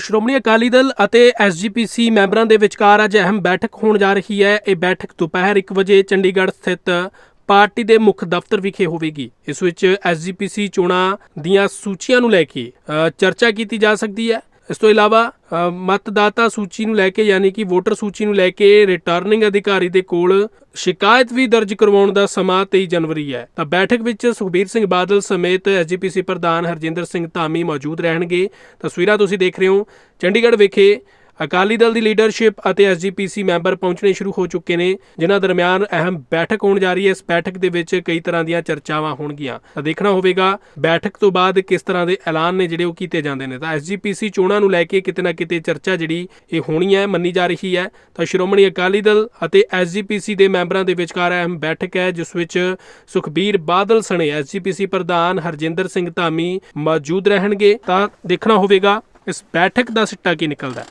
ਸ਼੍ਰੋਮਣੀ ਅਕਾਲੀ ਦਲ ਅਤੇ ਐਸਜੀਪੀਸੀ ਮੈਂਬਰਾਂ ਦੇ ਵਿਚਕਾਰ ਅੱਜ ਅਹਿਮ ਬੈਠਕ ਹੋਣ ਜਾ ਰਹੀ ਹੈ। ਇਹ ਬੈਠਕ ਦੁਪਹਿਰ 1 ਵਜੇ ਚੰਡੀਗੜ੍ਹ ਸਥਿਤ ਪਾਰਟੀ ਦੇ ਮੁੱਖ ਦਫ਼ਤਰ ਵਿਖੇ ਹੋਵੇਗੀ। ਇਸ ਵਿੱਚ ਐਸਜੀਪੀਸੀ ਚੋਣਾਂ ਦੀਆਂ ਸੂਚੀਆਂ ਨੂੰ ਲੈ ਕੇ ਚਰਚਾ ਕੀਤੀ ਜਾ ਸਕਦੀ ਹੈ। ਇਸ ਤੋਂ ਇਲਾਵਾ ਮਤਦਾਤਾ ਸੂਚੀ ਨੂੰ ਲੈ ਕੇ ਯਾਨੀ ਕਿ ਵੋਟਰ ਸੂਚੀ ਨੂੰ ਲੈ ਕੇ ਰਿਟਰਨਿੰਗ ਅਧਿਕਾਰੀ ਦੇ ਕੋਲ ਸ਼ਿਕਾਇਤ ਵੀ ਦਰਜ ਕਰਵਾਉਣ ਦਾ ਸਮਾਂ 23 ਜਨਵਰੀ ਹੈ। ਤਾਂ ਬੈਠਕ ਵਿੱਚ ਸੁਖਬੀਰ ਸਿੰਘ ਬਾਦਲ ਸਮੇਤ ਐਸਜੀਪੀਸੀ ਪ੍ਰਧਾਨ ਹਰਜਿੰਦਰ ਸਿੰਘ ਧਾਮੀ ਮੌਜੂਦ ਰਹਿਣਗੇ। ਤਸਵੀਰਾਂ ਤੁਸੀਂ ਦੇਖ ਰਹੇ ਹੋ। ਚੰਡੀਗੜ੍ਹ ਵਿਖੇ ਅਕਾਲੀ ਦਲ ਦੀ ਲੀਡਰਸ਼ਿਪ ਅਤੇ ਐਸਜੀਪੀਸੀ ਮੈਂਬਰ ਪਹੁੰਚਣੇ ਸ਼ੁਰੂ ਹੋ ਚੁੱਕੇ ਨੇ, ਜਿਨ੍ਹਾਂ ਦਰਮਿਆਨ ਅਹਿਮ ਬੈਠਕ ਹੋਣ ਜਾ ਰਹੀ ਹੈ। ਇਸ ਬੈਠਕ ਦੇ ਵਿੱਚ ਕਈ ਤਰ੍ਹਾਂ ਦੀਆਂ ਚਰਚਾਵਾਂ ਹੋਣਗੀਆਂ। ਤਾਂ ਦੇਖਣਾ ਹੋਵੇਗਾ ਬੈਠਕ ਤੋਂ ਬਾਅਦ ਕਿਸ ਤਰ੍ਹਾਂ ਦੇ ਐਲਾਨ ਨੇ ਜਿਹੜੇ ਉਹ ਕੀਤੇ ਜਾਂਦੇ ਨੇ। ਤਾਂ ਐਸਜੀਪੀਸੀ ਚੋਣਾਂ ਨੂੰ ਲੈ ਕੇ ਕਿਤੇ ਨਾ ਕਿਤੇ ਚਰਚਾ ਜਿਹੜੀ ਇਹ ਹੋਣੀ ਹੈ, ਮੰਨੀ ਜਾ ਰਹੀ ਹੈ। ਤਾਂ ਸ਼੍ਰੋਮਣੀ ਅਕਾਲੀ ਦਲ ਅਤੇ ਐਸਜੀਪੀਸੀ ਦੇ ਮੈਂਬਰਾਂ ਦੇ ਵਿਚਕਾਰ ਅਹਿਮ ਬੈਠਕ ਹੈ, ਜਿਸ ਵਿੱਚ ਸੁਖਬੀਰ ਬਾਦਲ ਸਣੇ ਐਸਜੀਪੀਸੀ ਪ੍ਰਧਾਨ ਹਰਜਿੰਦਰ ਸਿੰਘ ਧਾਮੀ ਮੌਜੂਦ ਰਹਿਣਗੇ। ਤਾਂ ਦੇਖਣਾ ਹੋਵੇਗਾ ਇਸ ਬੈਠਕ ਦਾ ਸਿੱਟਾ ਕੀ ਨਿਕਲਦਾ